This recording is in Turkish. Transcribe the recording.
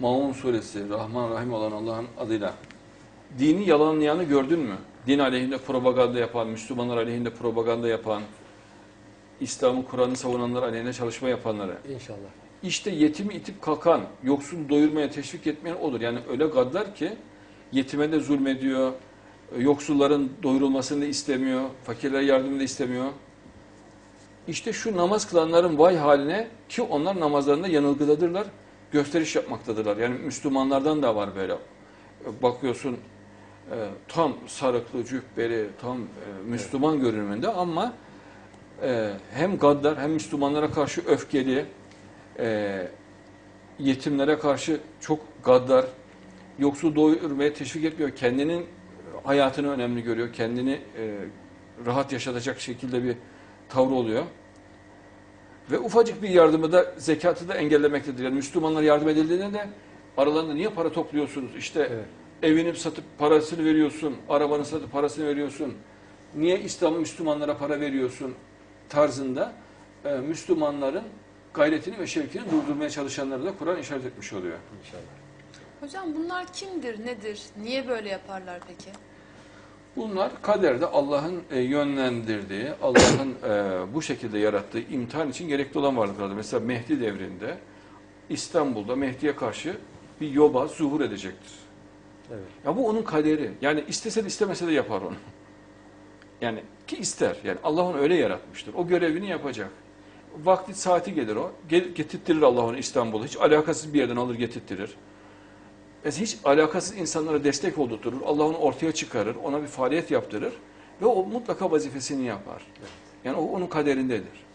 Maun suresi Rahman Rahim olan Allah'ın adıyla dini yalanlayanı gördün mü? Din aleyhinde propaganda yapan, Müslümanlar aleyhinde propaganda yapan, İslam'ı Kur'an'ı savunanlar aleyhine çalışma yapanları. İnşallah. İşte yetimi itip kalkan, yoksul doyurmaya teşvik etmeyen odur. Yani öyle gaddar ki yetime de zulmediyor, yoksulların doyurulmasını da istemiyor, fakirlere yardımını da istemiyor. İşte şu namaz kılanların vay haline ki onlar namazlarında yanılgıdadırlar, gösteriş yapmaktadırlar. Yani Müslümanlardan da var böyle. Bakıyorsun e, tam sarıklı, cübbeli, tam e, Müslüman görünümünde ama e, hem gaddar hem Müslümanlara karşı öfkeli, e, yetimlere karşı çok gaddar, yoksul doyurmaya teşvik etmiyor. Kendinin hayatını önemli görüyor. Kendini e, rahat yaşatacak şekilde bir tavrı oluyor. Ve ufacık bir yardımı da zekatı da engellemektedir. Yani Müslümanlara yardım edildiğinde de aralarında niye para topluyorsunuz? İşte Evet. evini satıp parasını veriyorsun, arabanı satıp parasını veriyorsun. Niye İslam Müslümanlara para veriyorsun tarzında e, Müslümanların gayretini ve şevkini durdurmaya çalışanları da Kur'an işaret etmiş oluyor. İnşallah. Hocam bunlar kimdir, nedir? Niye böyle yaparlar peki? Bunlar kaderde Allah'ın e, yönlendirdiği, Allah'ın e, bu şekilde yarattığı imtihan için gerekli olan varlıklardır. Mesela Mehdi devrinde İstanbul'da Mehdi'ye karşı bir yoba zuhur edecektir. Evet. Ya bu onun kaderi. Yani istese de istemese de yapar onu. Yani ki ister. Yani Allah onu öyle yaratmıştır. O görevini yapacak. Vakti saati gelir o. Gel, getirttirir Allah onu İstanbul'a. Hiç alakasız bir yerden alır getirttirir. Mesela hiç alakasız insanlara destek oldurtur. Allah onu ortaya çıkarır. Ona bir faaliyet yaptırır. Ve o mutlaka vazifesini yapar. Yani o onun kaderindedir.